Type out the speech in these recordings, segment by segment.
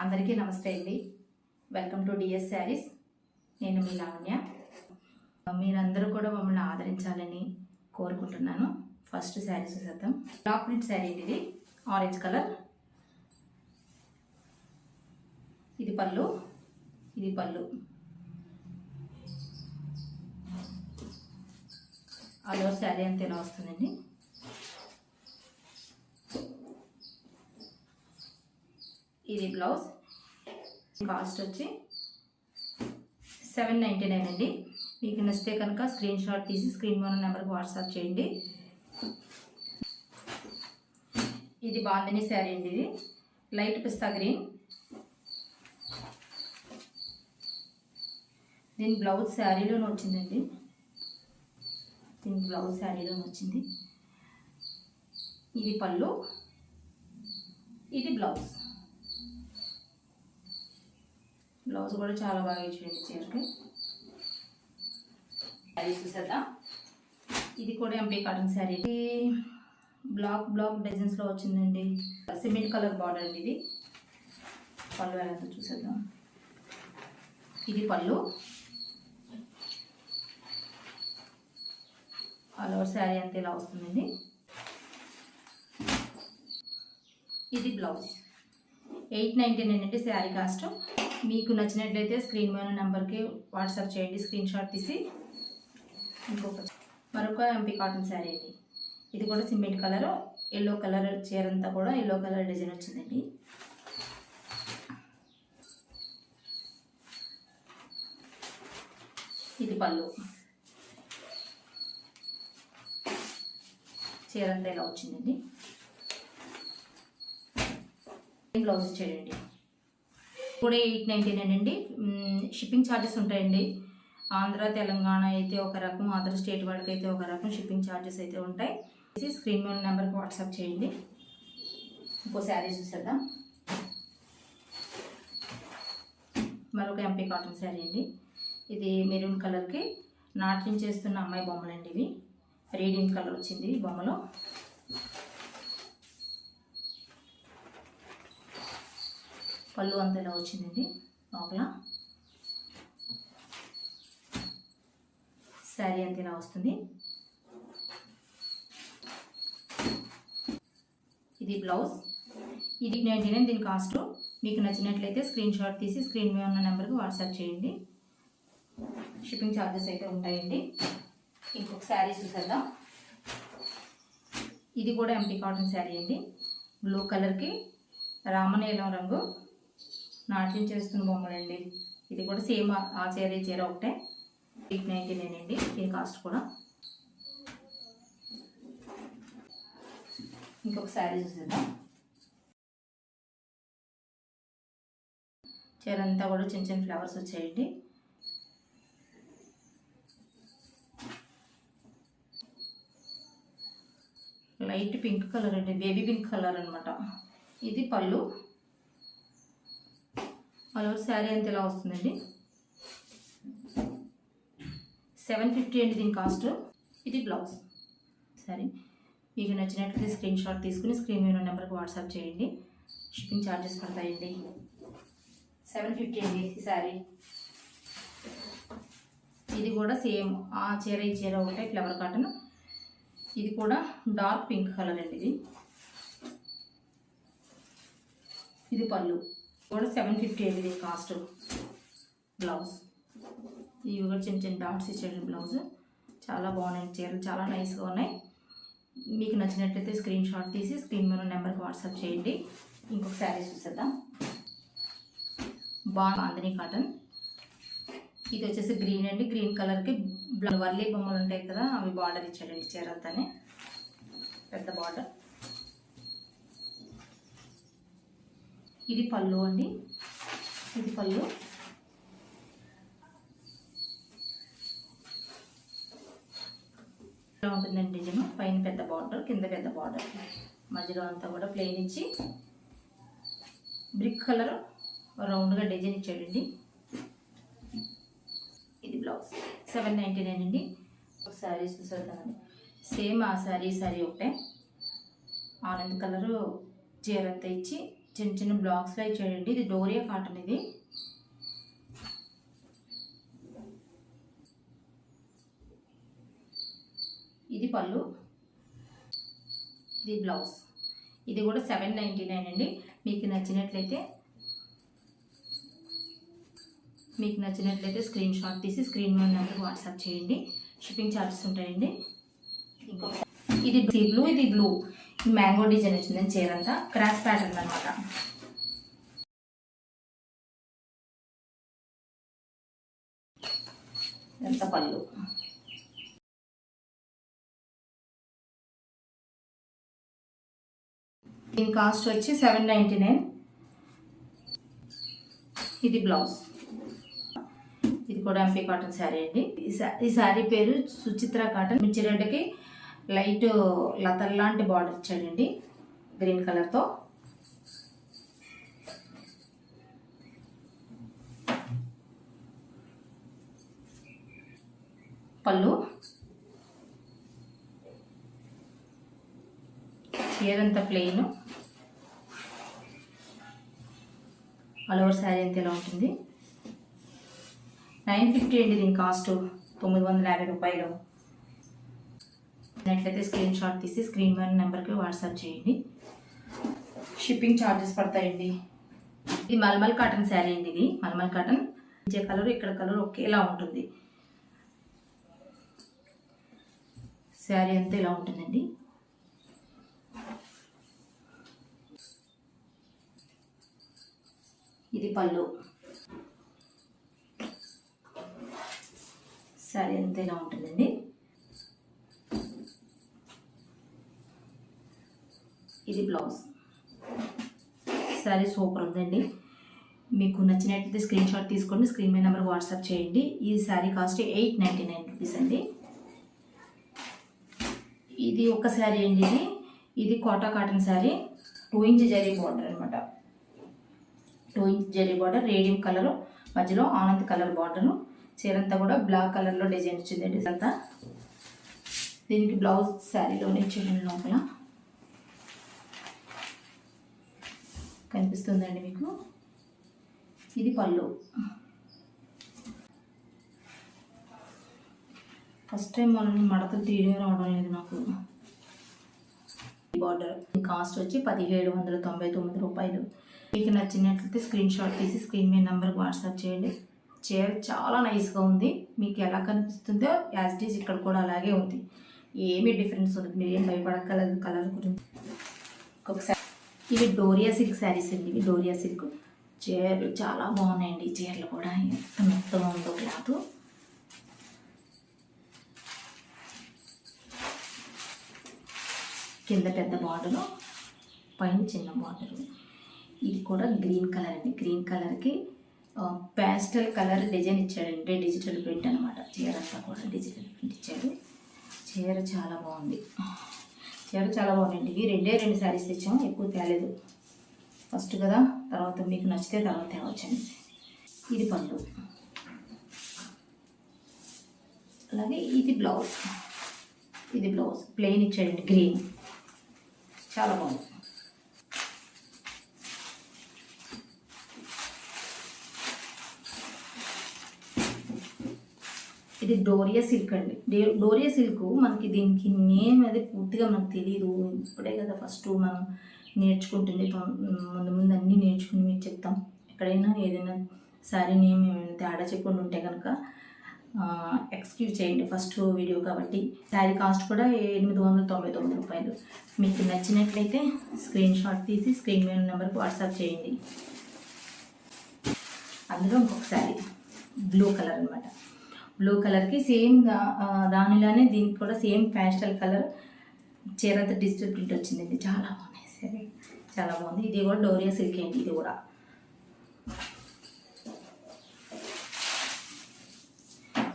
అందరికీ నమస్తే అండి. వెల్కమ్ టు డిఎస్ శారీస్ నేను మీ లావణ్య. మీరందరూ కూడా మమ్మల్ని ఆదరించాలని కోరుకుంటున్నాను. ఫస్ట్ శారీ చూసేద్దాం. టాప్ ప్రింట్ శారీ ఇది. ఆరెంజ్ కలర్ ఇది పళ్ళు. ఇది పళ్ళు. అలో శారీ అంతేలా ఇలా వస్తుందండి? ఇది బ్లౌజ్. కాస్ట్ వచ్చి సెవెన్ నైంటీ నైన్ అండి. మీకు నచ్చితే కనుక స్క్రీన్ షాట్ తీసి స్క్రీన్ మీద నెంబర్కి వాట్సాప్ చేయండి. ఇది బాందిని శారీ అండి ఇది. Light pista green. దీని బ్లౌజ్ శారీలోనే వచ్చిందండి. దీని బ్లౌజ్ శారీలోనే వచ్చింది. ఇది పళ్ళు. ఇది బ్లౌజ్. బ్లౌజ్ కూడా చాలా బాగా ఇచ్చింది చీరకి. శారీ చూసేద్దాం. ఇది కూడా ఎంపీ కాటన్ శారీ ఇది బ్లాక్ బ్లాక్ డిజైన్స్లో వచ్చిందండి. సిమెంట్ కలర్ బార్డర్ అండి ఇది. పళ్ళు ఎలా చూసేద్దాం. ఇది పళ్ళు. ఆల్ ఓవర్ శారీ అంతా ఇలా వస్తుందండి. ఇది బ్లౌజ్ ఎయిట్ నైంటీ నైన్ అంటే శారీ కాస్ట్. మీకు నచ్చినట్లయితే స్క్రీన్ మీద నెంబర్కి వాట్సాప్ చేయండి స్క్రీన్ షాట్ తీసి. ఇంకొక మరొక ఎంపీ కాటన్ శారీ ఇది ఇది కూడా సిమెంట్ కలర్ ఎల్లో కలర్ చీర అంతా కూడా ఎల్లో కలర్ డిజైన్ వచ్చిందండి. ఇది పళ్ళు. చీర అంతా ఇలా వచ్చిందండి. బ్లౌజ్ చేయండి కూడా ఎయిట్ నైంటీ నైన్ అండి. షిప్పింగ్ ఛార్జెస్ ఉంటాయండి. ఆంధ్ర తెలంగాణ అయితే ఒక రకం అదర్ స్టేట్ వాళ్ళకి అయితే ఒక రకం షిప్పింగ్ ఛార్జెస్ అయితే ఉంటాయి. ఇది స్క్రీన్ మీద నెంబర్కి వాట్సాప్ చేయండి. ఇంకో శారీ చూసేద్దాం. మరొక ఎంపీ కాటన్ శారీ అండి. ఇది మెరూన్ కలర్కి. నాట్యం చేస్తున్న అమ్మాయి బొమ్మలండి ఇవి. రేడియం కలర్ వచ్చింది బొమ్మలో. పళ్ళు అంతలా వచ్చిందండి లోపల. శారీ అంత ఇలా వస్తుంది. ఇది బ్లౌజ్. ఇది నైంటీ నైన్ దీని కాస్ట్. మీకు నచ్చినట్లయితే స్క్రీన్ షాట్ తీసి స్క్రీన్ మీద ఉన్న నెంబర్కి వాట్సాప్ చేయండి. షిప్పింగ్ ఛార్జెస్ అయితే ఉంటాయండి. ఇంకొక శారీ చూసేద్దాం. ఇది కూడా ఎంటీ కాటన్ శారీ అండి. బ్లూ కలర్కి రామనీలం రంగు. నాట్యం చేస్తున్న బొమ్మలండి. ఇది కూడా సేమ్ ఆ చీర ఈ చీర ఒకటే. ఎయిట్ నైంటీ నైన్ అండి దీని కాస్ట్ కూడా. ఇంకొక శారీ చూసేద్దాం. చీర అంతా కూడా చిన్న చిన్న ఫ్లవర్స్ వచ్చాయండి. లైట్ పింక్ కలర్ అండి. బేబీ పింక్ కలర్ అనమాట ఇది పళ్ళు. అలా శారీ అంత ఇలా వస్తుందండి? సెవెన్ ఫిఫ్టీ అండి దీని కాస్ట్. ఇది బ్లౌజ్. సరే. మీకు నచ్చినట్లయితే స్క్రీన్ షాట్ తీసుకుని స్క్రీన్ మీద నెంబర్కి వాట్సాప్ చేయండి. షిప్పింగ్ ఛార్జెస్ పడతాయండి. సెవెన్ ఫిఫ్టీ అండి ఈ శారీ. ఇది కూడా సేమ్. ఆ చీర ఈ చీర ఒకటే ఫ్లవర్ కాటన్. ఇది కూడా డార్క్ పింక్ కలర్ అండి ఇది. ఇది పళ్ళు. కూడా సెవెన్ ఫిఫ్టీ అండి ఇది కాస్ట్ బ్లౌజ్ ఇవి కూడా చిన్న చిన్న డాట్స్ ఇచ్చాడు బ్లౌజ్ చాలా బాగున్నాయి చీరలు చాలా నైస్గా ఉన్నాయి. మీకు నచ్చినట్లయితే స్క్రీన్ షాట్ తీసి స్క్రీన్ మీద నెంబర్కి వాట్సాప్ చేయండి. ఇంకొక శారీ చూసేద్దాం. బాగా బాందని కాటన్. ఇది వచ్చేసి గ్రీన్ అండి. గ్రీన్ కలర్కి బ్ల- వర్లీ బొమ్మలు ఉంటాయి కదా అవి బార్డర్ ఇచ్చాడండి చీర అంతానే. పెద్ద బార్డర్ ఇది పళ్ళు అండి. ఇది పళ్ళు. ఇలా ఉంటుందండి డిజైన్ పైన పెద్ద బార్డర్ కింద పెద్ద బార్డర్. మధ్యలో అంతా కూడా ప్లెయిన్ ఇచ్చి బ్రిక్ కలర్ రౌండ్గా డిజైన్ ఇచ్చాడండి. ఇది బ్లౌజ్. సెవెన్ నైంటీ నైన్ అండి. ఒక శారీస్ చూసేద్దామండి సేమ్ ఆ శారీ శారీ ఒకటే. ఆరెంజ్ కలరు చీర అంతా ఇచ్చి చిన్న చిన్న బ్లాక్స్ లై చేయండి ఇది డోరియా కాటన్ ఇది. ఇది పళ్ళు. ఇది బ్లౌజ్. ఇది కూడా సెవెన్ నైంటీ నైన్ అండి. మీకు నచ్చినట్లయితే మీకు నచ్చినట్లయితే స్క్రీన్ షాట్ తీసి స్క్రీన్ మీద నెంబర్కి వాట్సాప్ చేయండి. షిప్పింగ్ ఛార్జెస్ ఉంటాయండి. ఇంకొక ఇది బ్లూ ఇది బ్లూ. మ్యాంగో డిజైన్ వచ్చిందని చీర అంతా క్రాస్ ప్యాటర్న్ అనమాట ఎంత పళ్ళు. దీని కాస్ట్ వచ్చి సెవెన్ నైంటీ నైన్. ఇది బ్లౌజ్. ఇది కూడా ఎంపీ కాటన్ శారీ అండి. ఈ ఈ శారీ పేరు సుచిత్ర కాటన్. మిర్చి రెడ్కి లైట్ లతర్ లాంటి బార్డర్ ఇచ్చాడండి గ్రీన్ కలర్తో. పళ్ళు. చీర ప్లెయిన్ ఆల్ ఓవర్ శారీ అంతా ఇలా ఉంటుంది? నైన్ ఫిఫ్టీ అండి దీని కాస్ట్ తొమ్మిది వందల యాభై రూపాయలు. నట్లయితే స్క్రీన్ షాట్ తీసి స్క్రీన్ వన్ నెంబర్కి వాట్సాప్ చేయండి. షిప్పింగ్ ఛార్జెస్ పడతాయండి. ఇది మల్మల్ కాటన్ శారీ అండి ఇది. మల్మల్ కాటన్ ఇచ్చే కలర్ ఇక్కడ కలర్ ఒకేలా ఉంటుంది. శారీ అంతా ఇలా ఉంటుందండి. ఇది పళ్ళు. శారీ అంతా ఇలా ఉంటుందండి. ఇది బ్లౌజ్. శారీ సూపర్ ఉందండి. మీకు నచ్చినట్లయితే స్క్రీన్ షాట్ తీసుకోండి స్క్రీన్ మీద నెంబర్ వాట్సాప్ చేయండి. ఈ sari cost eight ninety nine rupees అండి. ఇది ఒక శారీ అండి ఇది. ఇది Kota cotton sari. Two inch zari border అనమాట two inch zari border radium colour మధ్యలో ఆనంద్ కలర్ బార్డరు. చీరంతా కూడా బ్లాక్ కలర్లో డిజైన్ వచ్చిందండి అంతా. దీనికి బ్లౌజ్ శారీలోనే ఇచ్చేయండి లోపల. కనిపిస్తుందండి మీకు. ఇది పళ్ళు. ఫస్ట్ టైం మనం మడత తీయడం రావడం లేదు నాకు బార్డర్ కాస్ట్ వచ్చి పదిహేడు వందల తొంభై తొమ్మిది రూపాయలు. మీకు నచ్చినట్లయితే స్క్రీన్ షాట్ తీసి స్క్రీన్ మీద నెంబర్కి వాట్సాప్ చేయండి. చీర చాలా నైస్గా ఉంది. మీకు ఎలా కనిపిస్తుందో యాజ్ డీజ్ ఇక్కడ కూడా అలాగే ఉంది. ఏమీ డిఫరెన్స్ ఉంది మీరు ఏం భయపడక్కర్లేదు. కలర్ గురించి. ఒకసారి ఇవి డోరియా సిల్క్ శారీస్ అండి. ఇవి డోరియా సిల్క్. చీరలు చాలా బాగున్నాయండి. ఈ చీరలు కూడా ఎంత మెత్తగా ఉందో క్లాత్. కింద పెద్ద బార్డరు పైన చిన్న బార్డరు. ఇది కూడా గ్రీన్ కలర్ అండి. గ్రీన్ కలర్కి ప్యాస్టల్ కలర్ డిజైన్ ఇచ్చాడంటే డిజిటల్ ప్రింట్ అనమాట చీర అంతా కూడా డిజిటల్ ప్రింట్ ఇచ్చాడు. చీర చాలా బాగుంది. చీర చాలా బాగుందండి ఇవి రెండే రెండు శారీస్ తెచ్చాము ఎక్కువ తేలేదు. ఫస్ట్ కదా తర్వాత మీకు నచ్చితే తర్వాత తేవచ్చండి. ఇది పళ్ళు అలాగే ఇది బ్లౌజ్. ఇది బ్లౌజ్. ప్లెయిన్ ఇచ్చాడండి గ్రీన్. చాలా బాగుంది. ఇది డోరియా సిల్క్ అండి. డోరియా సిల్క్ మనకి దీనికి నేమ్ అది పూర్తిగా మనకు తెలియదు ఇప్పుడే కదా ఫస్ట్ మనం నేర్చుకుంటుంది ముందు ముందు అన్నీ నేర్చుకుని మీరు చెప్తాం. ఎక్కడైనా ఏదైనా శారీ నేమ్ ఏమైనా తేడా చెప్పకుండా ఉంటే కనుక ఎక్స్క్యూజ్ చేయండి ఫస్ట్ వీడియో కాబట్టి. శారీ కాస్ట్ కూడా ఎనిమిది వందల తొంభై తొమ్మిది రూపాయలు. మీకు నచ్చినట్లయితే స్క్రీన్ షాట్ తీసి స్క్రీన్ మీద నెంబర్కి వాట్సాప్ చేయండి. అందులో ఇంకొక శారీ బ్లూ కలర్ అనమాట బ్లూ కలర్కి సేమ్ దా- దానిలానే దీనికి కూడా సేమ్ ప్యాస్టల్ కలర్ చీరంత డిజిటల్ ప్రింట్ వచ్చిందండి చాలా బాగున్నాయి సరే. చాలా బాగుంది. ఇది కూడా డోరియా సిల్క్ అండి ఇది కూడా.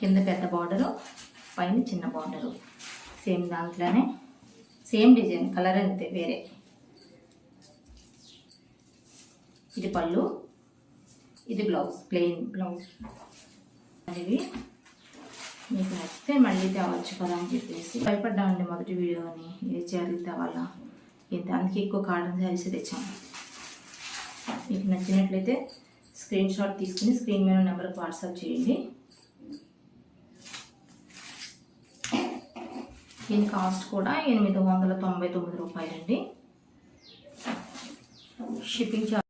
కింద పెద్ద బార్డరు పైన చిన్న బార్డరు సేమ్ దాంట్లోనే సేమ్ డిజైన్ కలర్ అంతే వేరే. ఇది పళ్ళు ఇది బ్లౌజ్ ప్లెయిన్ బ్లౌజ్ అనేవి మీకు నచ్చితే మళ్ళీ తేవచ్చు కదా అని చెప్పేసి భయపడ్డామండి మొదటి వీడియోని ఏ చేయాలి తేవాలా ఇంత అందుకే ఎక్కువ కాటన్ శారీస్ తెచ్చాము. మీకు నచ్చినట్లయితే స్క్రీన్ షాట్ తీసుకుని స్క్రీన్ మీద నెంబర్కి వాట్సాప్ చేయండి. దీని కాస్ట్ కూడా ఎనిమిది వందల తొంభై తొమ్మిది రూపాయలండి. Shipping charge